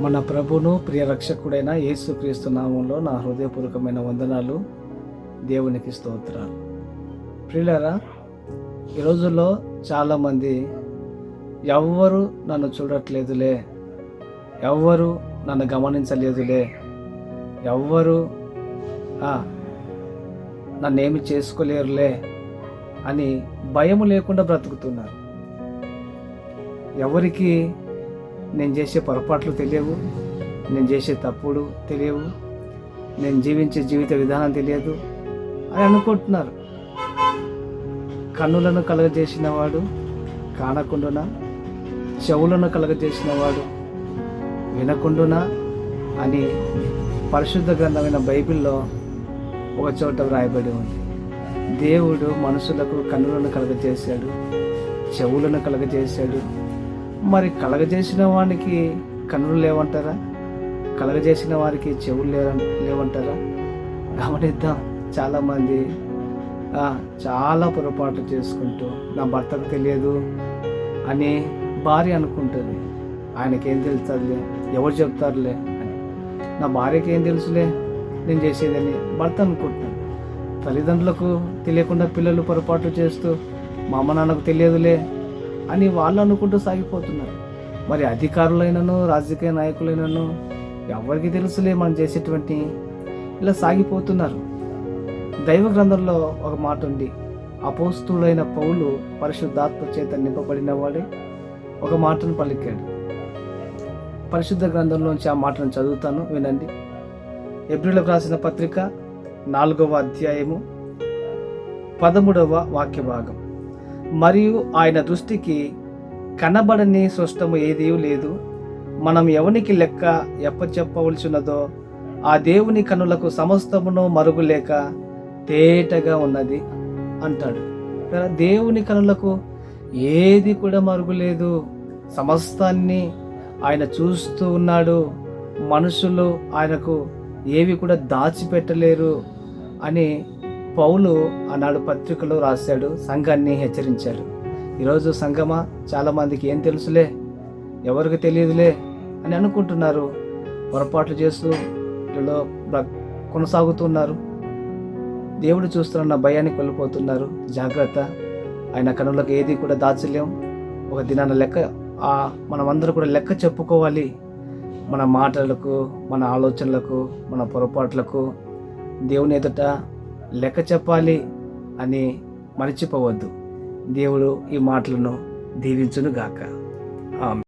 మన ప్రభును ప్రియ రక్షకుడైన యేసుక్రీస్తు నామంలో నా హృదయపూర్వకమైన వందనాలు. దేవునికి స్తోత్రాలు. ప్రియులరా ఈ రోజుల్లో చాలామంది ఎవ్వరు నన్ను చూడట్లేదులే ఎవ్వరు నన్ను గమనించలేదులే ఎవ్వరు నన్నేమి చేసుకోలేరులే అని భయము లేకుండా బ్రతుకుతున్నారు. ఎవరికి నేను చేసే పొరపాట్లు తెలియవు నేను చేసే తప్పుడు తెలియవు నేను జీవించే జీవిత విధానం తెలియదు అని అనుకుంటున్నారు. కన్నులను కలగజేసిన వాడు కానకుండా చెవులను కలగజేసిన వాడు వినకుండునా? అని పరిశుద్ధ గ్రంథమైన బైబిల్లో ఒక చోట వ్రాయబడి ఉంది. దేవుడు మనుషులకు కన్నులను కలగజేశాడు చెవులను కలగజేశాడు మరి కలగజేసిన వానికి కన్నులు లేవంటారా? కలగజేసిన వారికి చెవులు లేవ లేవంటారా? గమనిద్దాం చాలామంది. చాలా పొరపాట్లు చేసుకుంటూ నా భర్తకు తెలియదు అని భార్య అనుకుంటుంది. ఆయనకేం తెలుస్తుందిలే? ఎవరు చెప్తారులే అని. నా భార్యకి ఏం తెలుసులే? నేను చేసేదని భర్త అనుకుంటున్నాను తల్లిదండ్రులకు తెలియకుండా పిల్లలు పొరపాట్లు చేస్తూ మా అమ్మ నాన్నకు తెలియదులే అని వాళ్ళు అనుకుంటూ సాగిపోతున్నారు. మరి అధికారులైనను రాజకీయ నాయకులైనను ఎవరికి తెలుసులే మనం చేసేటువంటి ఇలా సాగిపోతున్నారు. దైవ గ్రంథంలో ఒక మాట ఉంది. అపోస్తుడైన పౌలు పరిశుద్ధాత్మ చేత నింపబడిన వాడే. ఒక మాటను పలికాడు. పరిశుద్ధ గ్రంథంలోంచి ఆ మాటను చదువుతాను వినండి. ఏప్రిల్కి రాసిన పత్రిక నాలుగవ అధ్యాయము పదమూడవ వాక్య భాగం మరియు ఆయన దృష్టికి కనబడని సృష్టము ఏదీ లేదు. మనం ఎవనికి లెక్క ఎప్పచెప్పవలసినదో ఆ దేవుని కనులకు సమస్తమును మరుగులేక తేటగా ఉన్నది అంటాడు. దేవుని కనులకు ఏది కూడా మరుగులేదు. సమస్తాన్ని ఆయన చూస్తూ ఉన్నాడు. మనుషులు ఆయనకు ఏవి కూడా దాచిపెట్టలేరు అని పౌలు ఆనాడు పత్రికలో రాశాడు సంఘాన్ని హెచ్చరించాడు. ఈరోజు సంఘమా? చాలామందికి ఏం తెలుసులే? ఎవరికి తెలియదులే అని అనుకుంటున్నారు. పొరపాట్లు చేస్తూ వీళ్ళు కొనసాగుతున్నారు. దేవుడు చూస్తున్న భయాన్ని కోల్పోతున్నారు. జాగ్రత్త. ఆయన కనులకు ఏది కూడా దాచలేం. ఒక దినాన లెక్క ఆ మనమందరూ కూడా లెక్క చెప్పుకోవాలి. మన మాటలకు మన ఆలోచనలకు మన పొరపాట్లకు. దేవుని ఎదుట లెక్క చెప్పాలి అని మర్చిపోవద్దు. దేవుడు ఈ మాటలను దీవించునుగాక. ఆమె